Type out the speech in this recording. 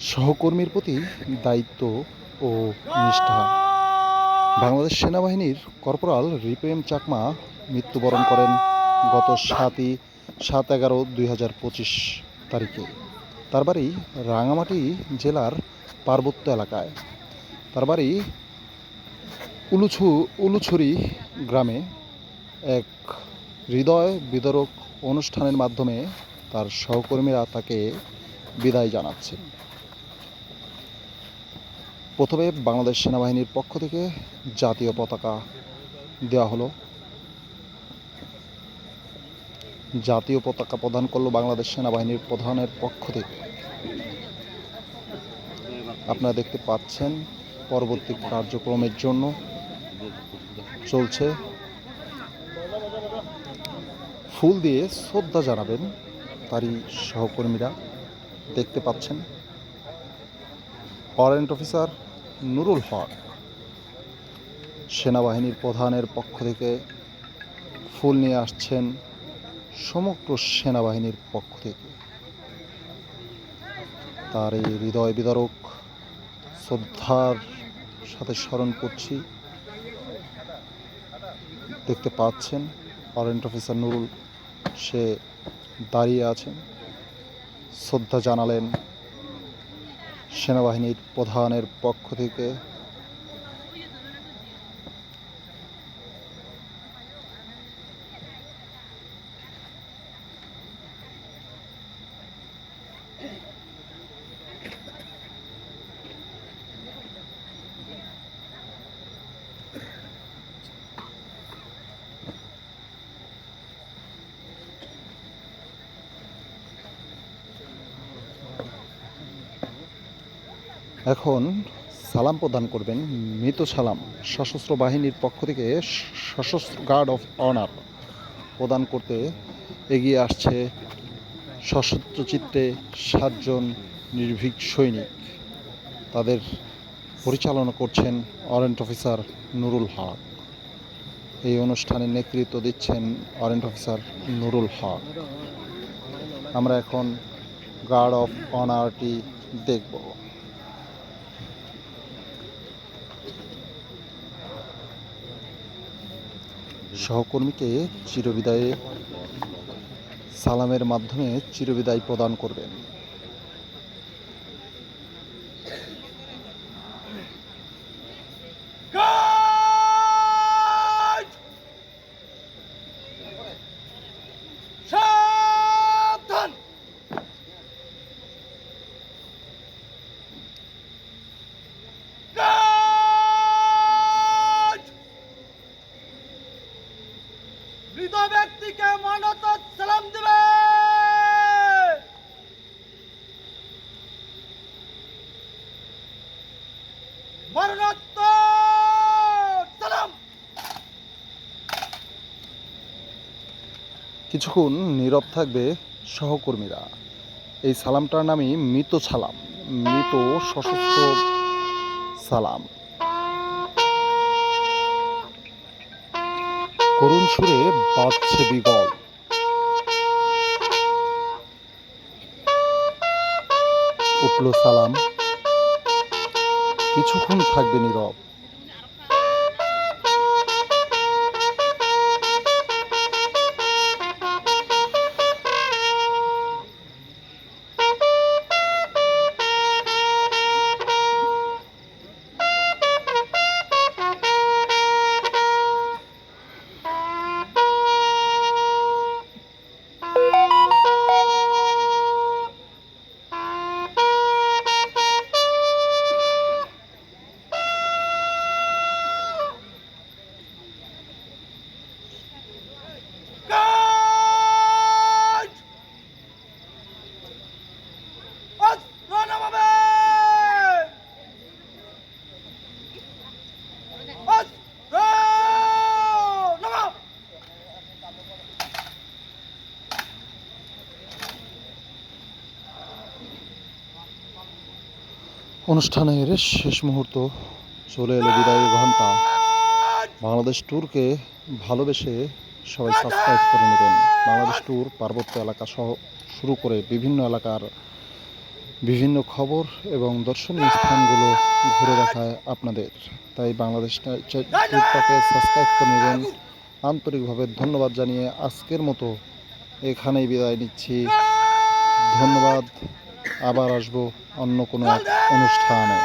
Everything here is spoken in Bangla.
সহকর্মীর প্রতি দায়িত্ব ও নিষ্ঠা। বাংলাদেশ সেনাবাহিনীর কর্পোরাল রিপেম চাকমা মৃত্যুবরণ করেন গত সাতই সাত এগারো দুই হাজার পঁচিশ তারিখে। তার বাড়ি রাঙামাটি জেলার পার্বত্য এলাকায়। তার বাড়ি উলুছু, উলুছুরি গ্রামে এক হৃদয় বিদরক অনুষ্ঠানের মাধ্যমে তার সহকর্মীরা তাকে বিদায় জানাচ্ছেন। প্রথমে বাংলাদেশ সেনাবাহিনীর পক্ষ থেকে জাতীয় পতাকা দেওয়া হলো। জাতীয় পতাকা প্রদান করল বাংলাদেশ সেনাবাহিনীর প্রধানের পক্ষ থেকে। আপনারা দেখতে পাচ্ছেন, পরবর্তী কার্যক্রমের জন্য চলছে। ফুল দিয়ে শ্রদ্ধা জানাবেন তারই সহকর্মীরা। দেখতে পাচ্ছেন, ওয়ারেন্ট অফিসার নুরুল হক সেনাবাহিনীর প্রধানের পক্ষ থেকে ফুল নিয়ে আসছেন সমগ্র সেনাবাহিনীর পক্ষ থেকে। তার এই হৃদয় বিদারক শ্রদ্ধার সাথে স্মরণ করছি। দেখতে পাচ্ছেন ওয়ারেন্ট অফিসার নুরুল, সে দাঁড়িয়ে আছেন। শ্রদ্ধা জানালেন সেনাবাহিনীর প্রধানের পক্ষ থেকে এখন সালাম প্রদান করবেন মৃত সালাম সশস্ত্র বাহিনীর পক্ষ থেকে সশস্ত্র গার্ড অফ অনার প্রদান করতে এগিয়ে আসছে সশস্ত্র চিত্তে সাতজন নির্ভীক সৈনিক। তাদের পরিচালনা করছেন ওয়ারেন্ট অফিসার নুরুল হক। এই অনুষ্ঠানে নেতৃত্ব দিচ্ছেন ওয়ারেন্ট অফিসার নুরুল হক। আমরা এখন গার্ড অফ অনারটি দেখব। সহকর্মীকে চিরবিদায়ে সালামের মাধ্যমে চিরবিদায় প্রদান করবেন। কিছুক্ষণ নীরব থাকবে সহকর্মীরা। এই সালামটার নামই মৃত সালাম। মৃত সশস্ত্র সালাম। করুণ সুরে বাজছে বিগল। উঠল সালাম। কিছুক্ষণ থাকবে নীরব। অনুষ্ঠানের শেষ মুহূর্ত চলে এলো বিদায়ের ঘণ্টা বাংলাদেশ ট্যুরকে ভালোবেসে সবাই সাবস্ক্রাইব করে নেবেন। বাংলাদেশ ট্যুর পার্বত্য এলাকা সহ শুরু করে বিভিন্ন এলাকার বিভিন্ন খবর এবং দর্শনীয় স্থানগুলো ঘুরে দেখায় আপনাদের। তাই বাংলাদেশ টিকটকে সাবস্ক্রাইব করে নেবেন। আন্তরিকভাবে ধন্যবাদ জানিয়ে আজকের মতো এখানেই বিদায় নিচ্ছি। ধন্যবাদ। আবার আসব অন্য কোনো অনুষ্ঠানে।